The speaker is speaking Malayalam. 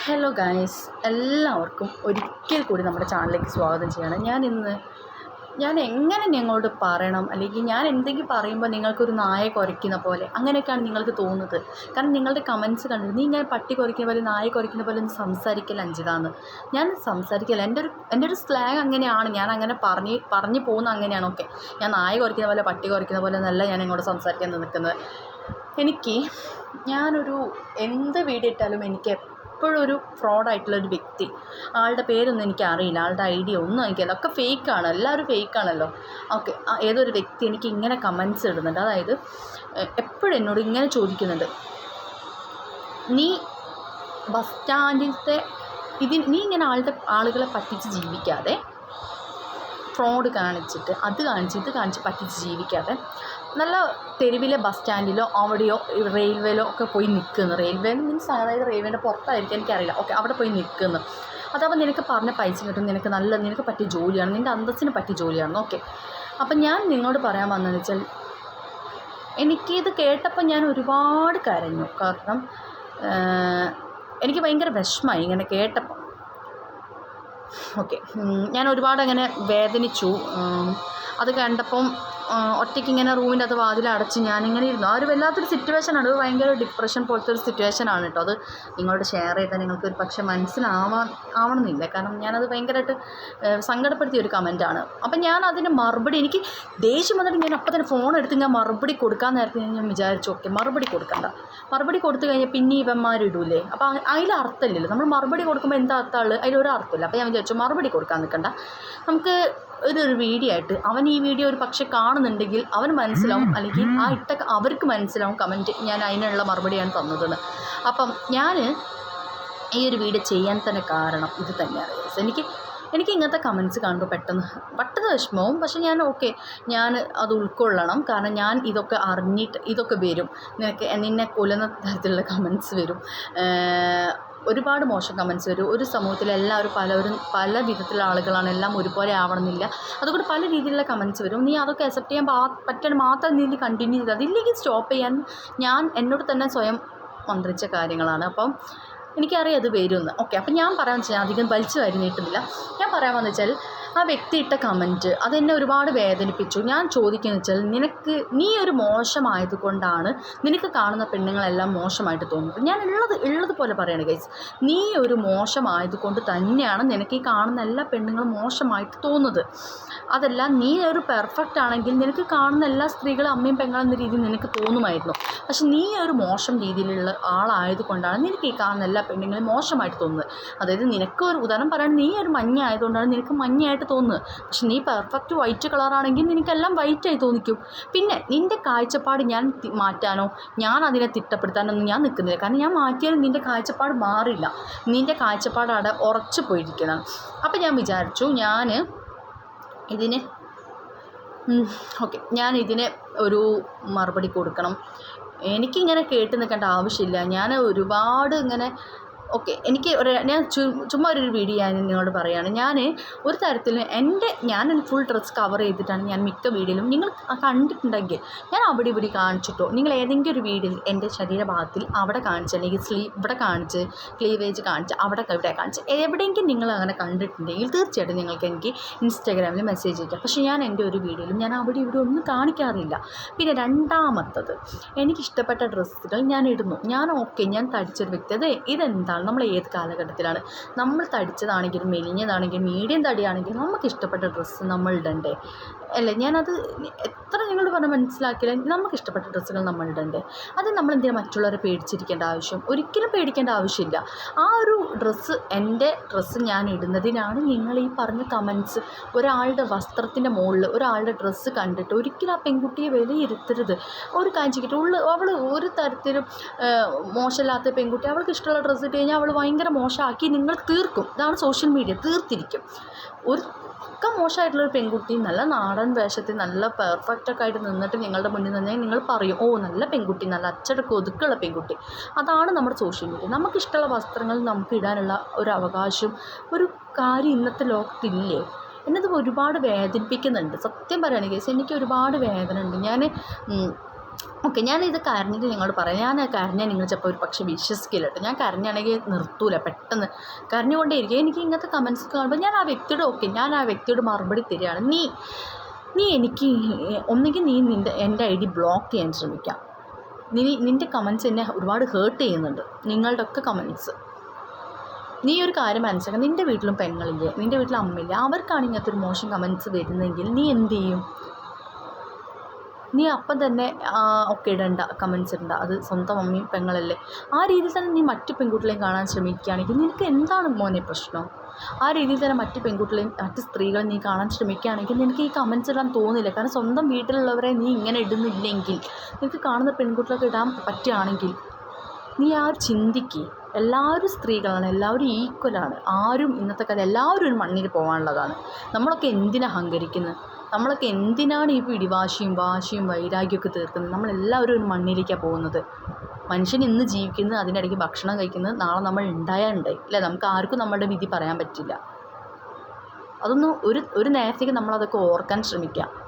ഹലോ ഗായ്സ് എല്ലാവർക്കും ഒരിക്കൽ കൂടി നമ്മുടെ ചാനലിലേക്ക് സ്വാഗതം ചെയ്യണം. ഞാൻ ഇന്ന് ഞാൻ എങ്ങനെ നിങ്ങളോട് പറയണം? അല്ലെങ്കിൽ ഞാൻ എന്തെങ്കിലും പറയുമ്പോൾ നിങ്ങൾക്കൊരു നായ കുരയ്ക്കുന്ന പോലെ അങ്ങനെയൊക്കെയാണ് നിങ്ങൾക്ക് തോന്നുന്നത്. കാരണം നിങ്ങളുടെ കമൻസ് കണ്ടിട്ട് നീ ഞാൻ പട്ടി കുരയ്ക്കുന്ന പോലെ നായ കുരയ്ക്കുന്ന പോലെ ഒന്ന് സംസാരിക്കൽ അഞ്ചിതാന്ന്. ഞാൻ സംസാരിക്കല എന്റെ ഒരു എന്റെ ഒരു സ്ലാങ് അങ്ങനെയാണ്. ഞാൻ അങ്ങനെ പറഞ്ഞ് പറഞ്ഞു പോകുന്ന അങ്ങനെയാണൊക്കെ ഞാൻ നായ കുരയ്ക്കുന്ന പോലെ പട്ടി കുരയ്ക്കുന്ന പോലെ എന്നല്ല ഞാൻ ഇങ്ങോട്ട് സംസാരിക്കാൻ നിൽക്കുന്നത്. എനിക്ക് ഞാനൊരു എന്ത് വീഡിയോ ഇട്ടാലും എനിക്ക് എപ്പോഴും ഒരു ഫ്രോഡായിട്ടുള്ള ഒരു വ്യക്തി. ആളുടെ പേരൊന്നും എനിക്ക് അറിയില്ല ആളുടെ ഐഡിയ ഒന്നും എനിക്കറിയില്ല. ഒക്കെ ഫേക്കാണ് എല്ലാവരും ഫേക്കാണല്ലോ. ഓക്കെ ഏതൊരു വ്യക്തി എനിക്ക് ഇങ്ങനെ കമൻസ് ഇടുന്നുണ്ട്. അതായത് എപ്പോഴും എന്നോട് ഇങ്ങനെ ചോദിക്കുന്നുണ്ട് നീ ബസ് സ്റ്റാൻഡിലത്തെ ഇതിന് നീ ഇങ്ങനെ ആളുടെ ആളുകളെ പറ്റിച്ച് ജീവിക്കാതെ ഫ്രോഡ് കാണിച്ചിട്ട് അത് കാണിച്ച് ഇത് കാണിച്ച് പറ്റിച്ച് ജീവിക്കാതെ നല്ല തെരുവിലെ ബസ് സ്റ്റാൻഡിലോ അവിടെയോ റെയിൽവേയിലോ ഒക്കെ പോയി നിൽക്കുന്നു. റെയിൽവേ മീൻസ് അതായത് റെയിൽവേന്റെ പുറത്തായിരിക്കും എനിക്കറിയില്ല. ഓക്കെ അവിടെ പോയി നിൽക്കുന്നു. അതാവുമ്പോൾ നിനക്ക് പറഞ്ഞ പൈസ കിട്ടും. നിനക്ക് നല്ല നിനക്ക് പറ്റിയ ജോലിയാണ്. നിന്റെ അന്തസ്സിന് പറ്റിയ ജോലിയാണ് ഓക്കെ അപ്പം ഞാൻ നിങ്ങളോട് പറയാൻ വന്നതെന്ന് വെച്ചാൽ എനിക്കിത് കേട്ടപ്പോൾ ഞാൻ ഒരുപാട് കരഞ്ഞു. കാരണം എനിക്ക് ഭയങ്കര വിഷമമായി. ഇങ്ങനെ കേട്ടപ്പോൾ ഓക്കെ. ഞാൻ ഒരുപാട് അങ്ങനെ വേദനിച്ചു അത് കണ്ടപ്പം ഒറ്റയ്ക്ക് ഇങ്ങനെ റൂമിന്റെ അത് വാതിൽ അടച്ച് ഞാനിങ്ങനെ ഇരുന്നു. ആ ഒരു വല്ലാത്തൊരു സിറ്റുവേഷനാണ് അത് ഭയങ്കര ഡിപ്രഷൻ പോലത്തെ ഒരു സിറ്റുവേഷനാണ് കേട്ടോ. അത് നിങ്ങളോട് ഷെയർ ചെയ്താൽ നിങ്ങൾക്ക് ഒരു പക്ഷേ മനസ്സിലാവാൻ ആവണമെന്നില്ല. കാരണം ഞാനത് ഭയങ്കരമായിട്ട് സങ്കടപ്പെടുത്തിയ ഒരു കമന്റാണ് അപ്പം ഞാൻ അതിന് മറുപടി എനിക്ക് ദേഷ്യം വന്നിട്ട് ഞാൻ അപ്പം തന്നെ ഫോൺ എടുത്ത് ഞാൻ മറുപടി കൊടുക്കാൻ നേരത്തെ ഞാൻ വിചാരിച്ചു ഓക്കെ മറുപടി കൊടുക്കണ്ട. മറുപടി കൊടുത്തു കഴിഞ്ഞാൽ പിന്നെ ഇവന്മാരിടൂലേ അപ്പോൾ അതിൽ അർത്ഥമില്ലല്ലോ. നമ്മൾ മറുപടി കൊടുക്കുമ്പോൾ എന്താ അർത്ഥമുള്ളത് അതിലൊരു അർത്ഥമില്ല. അപ്പോൾ ഞാൻ വിചാരിച്ചു മറുപടി കൊടുക്കാൻ നിൽക്കണ്ട. നമുക്ക് ഇതൊരു വീഡിയോ ആയിട്ട് അവൻ ഈ വീഡിയോ ഒരു പക്ഷേ കാണുന്നുണ്ടെങ്കിൽ അവൻ മനസ്സിലാവും അല്ലെങ്കിൽ ആ ഇട്ട അവർക്ക് മനസ്സിലാവും കമന്റ് ഞാൻ അതിനുള്ള മറുപടിയാണ് തന്നതെന്ന്. അപ്പം ഞാൻ ഈ ഒരു വീഡിയോ ചെയ്യാൻ തന്നെ കാരണം ഇത് തന്നെയാണ്. എനിക്ക് എനിക്ക് ഇങ്ങനത്തെ കമൻസ് കാണുമ്പോൾ പെട്ടെന്ന് പെട്ടെന്ന് വിഷമവും. പക്ഷെ ഞാൻ ഓക്കെ ഞാൻ അത് ഉൾക്കൊള്ളണം. കാരണം ഞാൻ ഇതൊക്കെ അറിഞ്ഞിട്ട് ഇതൊക്കെ വരും. നിനക്ക് നിന്നെ കൊല്ലുന്ന തരത്തിലുള്ള കമൻസ് വരും. ഒരുപാട് മോശം കമൻസ് വരും. ഒരു സമൂഹത്തിൽ എല്ലാവരും പലവരും പല വിധത്തിലുള്ള ആളുകളാണ്. എല്ലാം ഒരുപോലെ ആവണമെന്നില്ല. അതുകൊണ്ട് പല രീതിയിലുള്ള കമൻസ് വരും. നീ അതൊക്കെ അക്സെപ്റ്റ് ചെയ്യാൻ പാ പറ്റാൻ മാത്രം നീ കണ്ടിന്യൂ ചെയ്ത് അതില്ലെങ്കിൽ സ്റ്റോപ്പ് ചെയ്യാൻ ഞാൻ എന്നോട് തന്നെ സ്വയം മന്ത്രിച്ച കാര്യങ്ങളാണ്. അപ്പം എനിക്കറിയാം അത് വരുമെന്ന് ഓക്കെ അപ്പം ഞാൻ പറയാൻ വെച്ചാൽ അധികം വലിച്ചു വാരി നീട്ടുന്നില്ല. ഞാൻ പറയാൻ വെച്ചാൽ ആ വ്യക്തി ഇട്ട കമന്റ് അതെന്നെ ഒരുപാട് വേദനിപ്പിച്ചു. ഞാൻ ചോദിക്കുന്നത് വെച്ചാൽ നിനക്ക് നീ ഒരു മോശമായത് കൊണ്ടാണ് നിനക്ക് കാണുന്ന പെണ്ണുങ്ങളെല്ലാം മോശമായിട്ട് തോന്നുന്നത്. ഞാൻ ഉള്ളത് ഉള്ളത് പോലെ പറയണേ ഗൈസ് നീ ഒരു മോശമായത് കൊണ്ട് തന്നെയാണ് നിനക്ക് ഈ കാണുന്ന എല്ലാ പെണ്ണുങ്ങളും മോശമായിട്ട് തോന്നുന്നത്. അതല്ല നീ ഒരു പെർഫെക്റ്റ് ആണെങ്കിൽ നിനക്ക് കാണുന്ന എല്ലാ സ്ത്രീകളും അമ്മയും പെങ്ങളും എന്ന രീതിയിൽ നിനക്ക് തോന്നുമായിരുന്നു. പക്ഷെ നീ ഒരു മോശം രീതിയിലുള്ള ആളായത് കൊണ്ടാണ് നിനക്ക് ഈ കാണുന്ന എല്ലാ പെണ്ണുങ്ങളും മോശമായിട്ട് തോന്നുന്നത്. അതായത് നിനക്ക് ഒരു ഉദാഹരണം പറയാൻ നീ ഒരു മഞ്ഞ ആയതുകൊണ്ടാണ് നിനക്ക് മഞ്ഞയായിട്ട് തോന്നുന്നത്. പക്ഷെ നീ പെർഫെക്റ്റ് വൈറ്റ് കളറാണെങ്കിൽ നിനക്കെല്ലാം വൈറ്റായി തോന്നിക്കും. പിന്നെ നിന്റെ കാഴ്ചപ്പാട് ഞാൻ മാറ്റാനോ ഞാൻ അതിനെ തിട്ടപ്പെടുത്താനൊന്നും ഞാൻ നിൽക്കുന്നില്ല. കാരണം ഞാൻ മാറ്റിയാലും നിന്റെ കാഴ്ചപ്പാട് മാറില്ല. നിന്റെ കാഴ്ചപ്പാട് അവിടെ ഉറച്ചു പോയിരിക്കണം. അപ്പം ഞാൻ വിചാരിച്ചു ഞാൻ ഇതിന് ഓക്കെ ഞാൻ ഇതിന് ഒരു മറുപടി കൊടുക്കണം. എനിക്കിങ്ങനെ കേട്ട് നിൽക്കേണ്ട ആവശ്യമില്ല. ഞാൻ ഒരുപാട് ഇങ്ങനെ ഓക്കെ എനിക്ക് ഒരു ഞാൻ ചുമ്മാ ഒരു വീഡിയോ ഞാൻ നിങ്ങളോട് പറയുകയാണ് ഞാൻ ഒരു തരത്തിൽ എന്റെ ഞാൻ ഫുൾ ഡ്രസ്സ് കവർ ചെയ്തിട്ടാണ് ഞാൻ മിക്ക വീഡിയോയിലും നിങ്ങൾ കണ്ടിട്ടുണ്ടെങ്കിൽ ഞാൻ അവിടെ ഇവിടെ കാണിച്ചിട്ടോ. നിങ്ങൾ ഏതെങ്കിലും ഒരു വീഡിയോയിൽ എന്റെ ശരീരഭാഗത്തിൽ അവിടെ കാണിച്ച് അല്ലെങ്കിൽ സ്ലീവ് ഇവിടെ കാണിച്ച് ക്ലീവേജ് കാണിച്ച് അവിടെ ഇവിടെ കാണിച്ച് എവിടെയെങ്കിലും നിങ്ങൾ അങ്ങനെ കണ്ടിട്ടുണ്ടെങ്കിൽ തീർച്ചയായിട്ടും നിങ്ങൾക്ക് എനിക്ക് ഇൻസ്റ്റാഗ്രാമിൽ മെസ്സേജ് അയക്കാം. പക്ഷേ ഞാൻ എന്റെ ഒരു വീഡിയോയിലും ഞാൻ അവിടെ ഇവിടെ ഒന്നും കാണിക്കാറില്ല. പിന്നെ രണ്ടാമത്തത് എനിക്കിഷ്ടപ്പെട്ട ഡ്രസ്സുകൾ ഞാൻ ഇടുന്നു. ഞാൻ ഓക്കെ ഞാൻ തടിച്ചൊരു വ്യക്തി. അത് ഇതെന്താണ്? നമ്മൾ ഏത് കാലഘട്ടത്തിലാണ്? നമ്മൾ തടിച്ചതാണെങ്കിലും മെലിഞ്ഞതാണെങ്കിലും മീഡിയം തടിയാണെങ്കിലും നമുക്ക് ഇഷ്ടപ്പെട്ട ഡ്രസ്സ് നമ്മൾ ഇടണ്ടേ? അല്ലേ? ഞാനത് എത്ര നിങ്ങൾ പറഞ്ഞ് മനസ്സിലാക്കിയാലും നമുക്ക് ഇഷ്ടപ്പെട്ട ഡ്രസ്സുകൾ നമ്മൾ ഇടണ്ടേ അത് നമ്മൾ എന്തിനാ മറ്റുള്ളവരെ പേടിച്ചിരിക്കേണ്ട ആവശ്യം? ഒരിക്കലും പേടിക്കേണ്ട ആവശ്യമില്ല. ആ ഒരു ഡ്രസ്സ് എന്റെ ഡ്രസ്സ് ഞാൻ ഇടുന്നതിനാണ് നിങ്ങൾ ഈ പറഞ്ഞ കമൻസ് ഒരാളുടെ വസ്ത്രത്തിന്റെ മുകളിൽ ഒരാളുടെ ഡ്രസ്സ് കണ്ടിട്ട് ഒരിക്കലും ആ പെൺകുട്ടിയെ വിലയിരുത്തരുത്. ഒരു കാര്യം ഉള്ളു അവൾ ഒരു തരത്തിലും മോശമില്ലാത്ത പെൺകുട്ടി അവൾക്ക് ഇഷ്ടമുള്ള ഡ്രസ്സ് ഇട്ട് കഴിഞ്ഞാൽ അവൾ ഭയങ്കര മോശമാക്കി നിങ്ങൾ തീർക്കും. ഇതാണ് സോഷ്യൽ മീഡിയ തീർത്തിരിക്കും. ഒരു ഒക്കെ മോശമായിട്ടുള്ളൊരു പെൺകുട്ടി നല്ല നാടൻ വേഷത്തിൽ നല്ല പെർഫെക്റ്റൊക്കെ ആയിട്ട് നിന്നിട്ട് നിങ്ങളുടെ മുന്നിൽ നിന്ന് നിങ്ങൾ പറയും ഓ നല്ല പെൺകുട്ടി നല്ല അച്ചടക്കം ഒതുക്കുള്ള പെൺകുട്ടി. അതാണ് നമ്മുടെ സോഷ്യൽ മീഡിയ നമുക്കിഷ്ടമുള്ള വസ്ത്രങ്ങൾ നമുക്ക് ഇടാനുള്ള ഒരു അവകാശം ഒരു കാര്യം ഇന്നത്തെ ലോകത്തില്ലേ? എന്നത് ഒരുപാട് വേദനിപ്പിക്കുന്നുണ്ട്. സത്യം പറയുകയാണെങ്കിൽ എനിക്ക് ഒരുപാട് വേദന ഉണ്ട് ഞാൻ ഓക്കെ ഞാനിത് കരഞ്ഞിട്ട് നിങ്ങളോട് പറയാം. ഞാൻ കരഞ്ഞാൽ നിങ്ങൾ ചിലപ്പോൾ ഒരു പക്ഷേ വിശ്വസിക്കില്ല കേട്ടോ. ഞാൻ കരഞ്ഞാണെങ്കിൽ നിർത്തൂല പെട്ടെന്ന്. കരഞ്ഞുകൊണ്ടേ ഇരിക്കും എനിക്ക് ഇങ്ങനത്തെ കമൻസ് കാണുമ്പോൾ ഞാൻ ആ വ്യക്തിയുടെ ഓക്കെ ഞാൻ ആ വ്യക്തിയോട് മറുപടി തരികയാണ്. നീ നീ എനിക്ക് ഒന്നുകിൽ നീ നിന്റെ എന്റെ ഐ ഡി ബ്ലോക്ക് ചെയ്യാൻ ശ്രമിക്കാം. നീ നിന്റെ കമൻസ് എന്നെ ഒരുപാട് ഹേർട്ട് ചെയ്യുന്നുണ്ട്. നിങ്ങളുടെ ഒക്കെ കമൻസ് നീ ഒരു കാര്യം മനസ്സിലാക്കാം. നിന്റെ വീട്ടിലും പെങ്ങളില്ലേ നിന്റെ വീട്ടിൽ അമ്മയില്ലേ അവർക്കാണ് ഇങ്ങനത്തെ ഒരു മോശം കമൻസ് വരുന്നതെങ്കിൽ നീ എന്ത് ചെയ്യും? നീ അപ്പം തന്നെ ഒക്കെ ഇടണ്ട കമൻസ് ഇടണ്ട. അത് സ്വന്തം അമ്മയും പെങ്ങളല്ലേ. ആ രീതിയിൽ തന്നെ നീ മറ്റു പെൺകുട്ടികളെയും കാണാൻ ശ്രമിക്കുകയാണെങ്കിൽ നിനക്ക് എന്താണ് മോനെ പ്രശ്നം? ആ രീതിയിൽ തന്നെ മറ്റ് പെൺകുട്ടികളെയും മറ്റ് സ്ത്രീകളെ നീ കാണാൻ ശ്രമിക്കുകയാണെങ്കിൽ നിനക്ക് ഈ കമൻസ് ഇടാൻ തോന്നില്ല. കാരണം സ്വന്തം വീട്ടിലുള്ളവരെ നീ ഇങ്ങനെ ഇടുന്നില്ലെങ്കിൽ നിനക്ക് കാണുന്ന പെൺകുട്ടികളൊക്കെ ഇടാൻ പറ്റുകയാണെങ്കിൽ നീ ആ ചിന്തിക്ക്. എല്ലാവരും സ്ത്രീകളാണ് എല്ലാവരും ഈക്വലാണ് ആരും ഇന്നത്തെ കാലം എല്ലാവരും ഒരു മണ്ണിൽ പോകാനുള്ളതാണ്. നമ്മളൊക്കെ എന്തിനാ അഹങ്കരിക്കുന്നത്? നമ്മളൊക്കെ എന്തിനാണ് ഈ പിടിവാശിയും വാശിയും വൈരാഗ്യമൊക്കെ തീർക്കുന്നത്? നമ്മളെല്ലാവരും ഒരു മണ്ണിലേക്കാണ് പോകുന്നത്. മനുഷ്യൻ ഇന്ന് ജീവിക്കുന്നത് അതിനിടയ്ക്ക് ഭക്ഷണം കഴിക്കുന്നത് നാളെ നമ്മൾ ഉണ്ടായാൽ ഉണ്ടായി അല്ലേ നമുക്ക് ആർക്കും നമ്മളുടെ വിധി പറയാൻ പറ്റില്ല. അതൊന്ന് ഒരു ഒരു നേരത്തേക്ക് നമ്മളതൊക്കെ ഓർക്കാൻ ശ്രമിക്കാം. ഓക്കെ